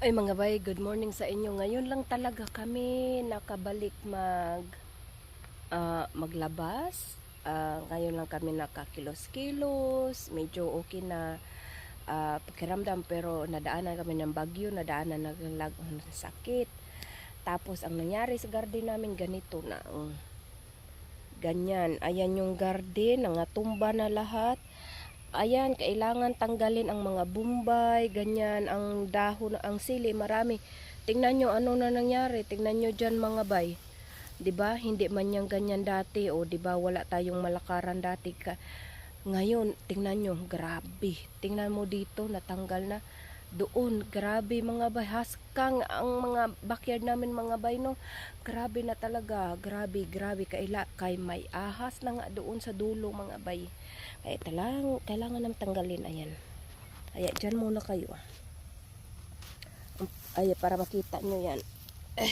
Ay mga bay, good morning sa inyo. Ngayon lang talaga kami nakabalik mag ah, maglabas. Ah, ngayon lang kami nakakilos-kilos. Medyo okay na ah, pakiramdam pero nadaanan kami ng bagyo, nadaanan ng lag- sakit. Tapos ang nangyari sa garden namin ganito na ganyan. Ayan yung garden, nangatumba na lahat. Ayan, kailangan tanggalin ang mga bumbay, ganyan, ang dahon, ang sili, marami. Tingnan nyo ano na nangyari, tingnan nyo dyan mga bay. 'Di ba Hindi man yan ganyan dati, o 'di ba wala tayong malakaran dati. Ngayon, tingnan nyo, grabe. Tingnan mo dito, natanggal na. Doon, grabe mga bay. Haskang ang mga backyard namin mga bay, no? Grabe na talaga. Grabe, grabe. Kaila, kay may ahas na nga doon sa dulo mga bay. Kaya talang, kailangan nang tanggalin. Ayan. Kaya dyan muna kayo. ah. Ay, para makita nyo yan.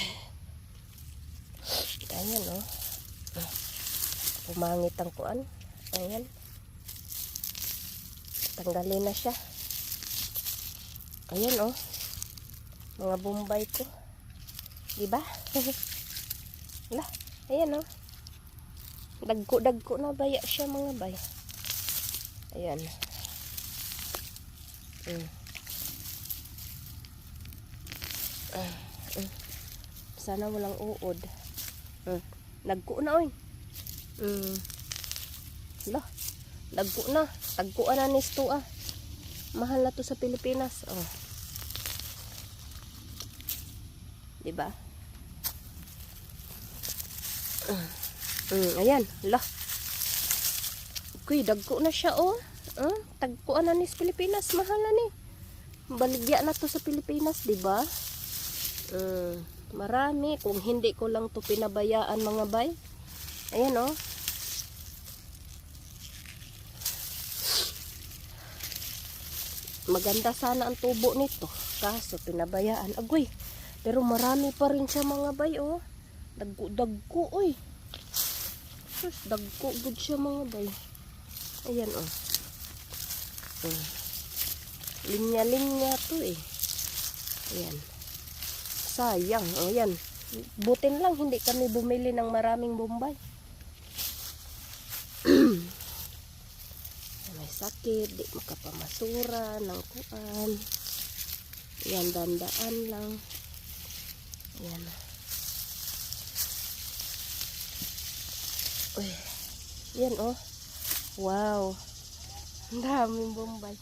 Ayan, oh. Pumangit ang kuan. Ayan. Tanggalin na siya. Ayan, oh. Mga bombay ko. Diba? Lah, ayan, oh. Dagko-dagko na baya siya mga bay. Ayan. Mm. Ah, mm. Sana walang uod. Mm. Nagko na oy. Mm. Lah, nagko na. Tagkuan na ni ah. Mahal na to sa Pilipinas. Oh. 'Di ba? Mm, ayan, lah. Kuy, dagko na siya oh. Uh, tagkuan na ni Pilipinas, mahal na ni. Baligya na to sa Pilipinas, di ba? Mm, marami kung hindi ko lang to pinabayaan mga bay. Ayan oh. Maganda sana ang tubo nito. Kaso pinabayaan. Agoy. Pero marami pa rin siya mga bay oh. Dagko-dagko oy. Sus, dagko gud siya mga bay. Ayan oh. Mm. Linya-linya to eh. Ayan. Sayang. Oh, ayan. Butin lang hindi kami bumili ng maraming bombay. May sakit, di makapamasura ng kuan. Ayan, dandaan lang. Ayan. Uy. Yan oh. Wow. Ang daming bombay.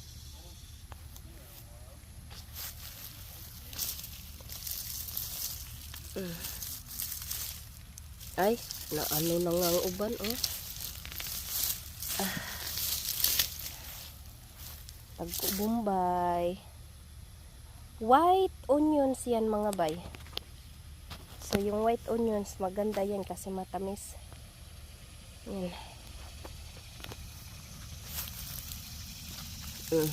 Mm. Ay, na ano na nga ang uban oh. Tagko bombay. White onions yan mga bay. So yung white onions maganda yan kasi matamis. Yan. Mm. Mm.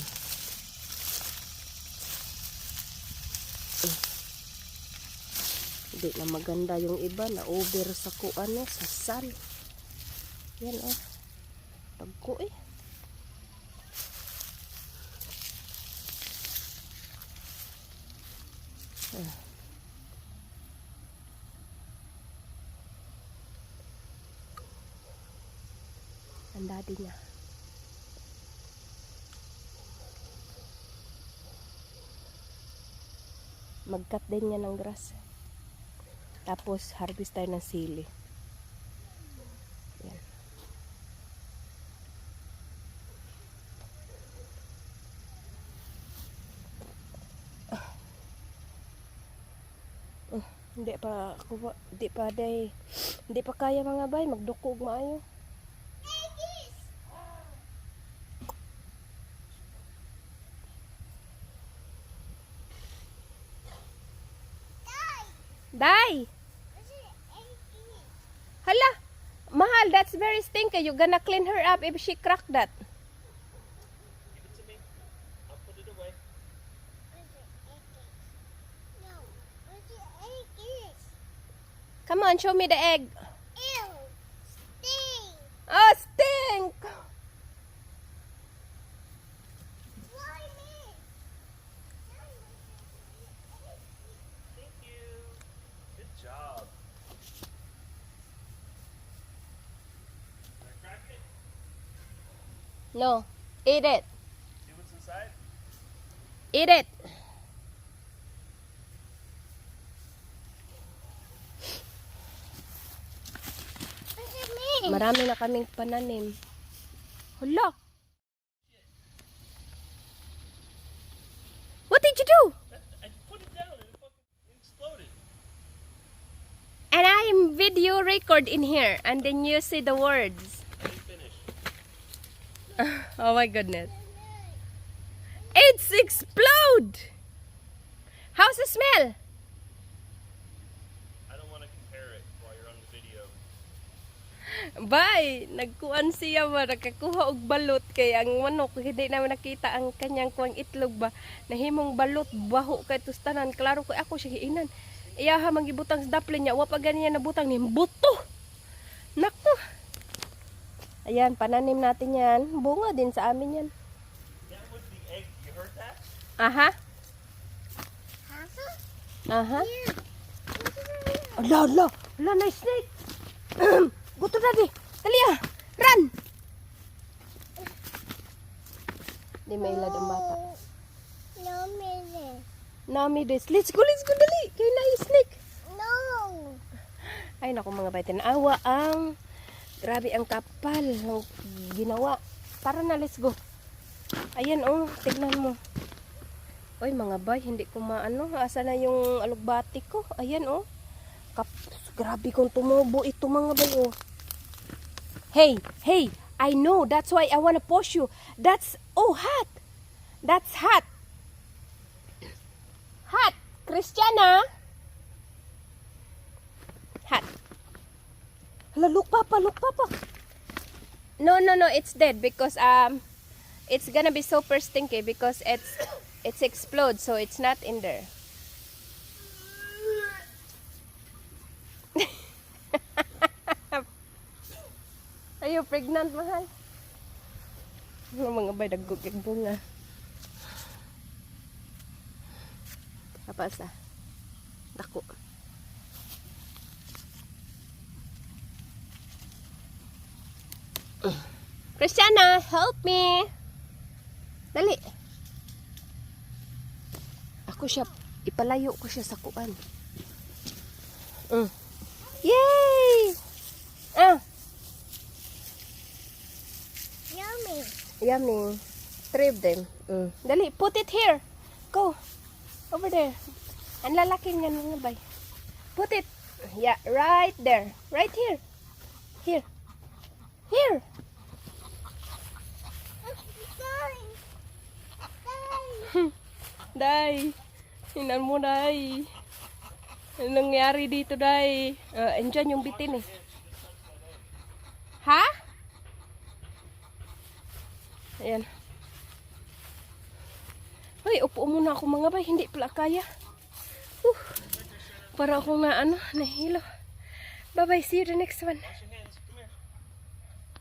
Hindi na maganda yung iba na over sa kuan no, sa sun. Yan oh. Pagko eh. Ang daddy niya. Mag-cut din niya ng grass. Tapos harvest tayo ng sili. Pa kuha, hindi pa day, hindi pa kaya mga bay magdukog maayo. Day! Hala! Mahal, that's very stinky. You gonna clean her up if she crack that. Come on, show me the egg. Ew. Stink. Oh, stink. No, eat it. See what's inside? Eat it. Marami na kaming pananim. Hala. What did you do? I put it down and it fucking exploded. And I am video record in here and then you see the words. Oh my goodness. It's explode! How's the smell? I don't want to compare it while you're on the video. Bay, nagkuan siya ba, nakakuha og balot kay ang manok hindi naman nakita ang kanyang kuang itlog ba. Nahimong balot baho kay tustanan. Klaro ko ako siya hiinan. Iya ha magibutang sa daplin niya, wa pa ganyan nabutang ni buto. Nako. Ayan, pananim natin yan. Bunga din sa amin yan. That was the egg. You heard that? Aha. Papa? Aha. Yeah. Ala, ala, ala na snake. Gusto na di. Dali ah. Run. Di may ilad ang bata. No, minute. Nami des. Let's go, let's go, dali. Kay na yung snake. No. Ay, naku mga baitan. Awa ang... Grabe ang kapal ng ginawa. Tara na, let's go. Ayan, oh. Tignan mo. Oy, mga bay, hindi ko maano. Asa na yung alugbati ko? Ayan, oh. Kap grabe kong tumubo ito, mga bay, oh. Hey, hey, I know. That's why I wanna push you. That's, oh, hot. That's hot. Hot. Christiana. Hot. Hala, look, Papa, look, Papa. No, no, no, it's dead because um, it's gonna be super stinky because it's it's explode, so it's not in there. You pregnant, mahal? Mga bay nagugig bunga. Apa sa? Dako. Christiana, help me. Dali. Ako siya, ipalayo ko siya sa kuan. Mm. Yay! Ah, Yummy. of them. Mm. Dali, put it here. Go. Over there. Ang lalaki niyan mga bay. Put it. Yeah, right there. Right here. Here. Here. Day. Hinan mo, Day. Ano nangyari dito, Day? Uh, andyan yung bitin eh. Ayan. Hoy, upo muna ako mga bay. Hindi pala kaya. Uh, para akong na ano, nahilo. Bye-bye. See you the next one.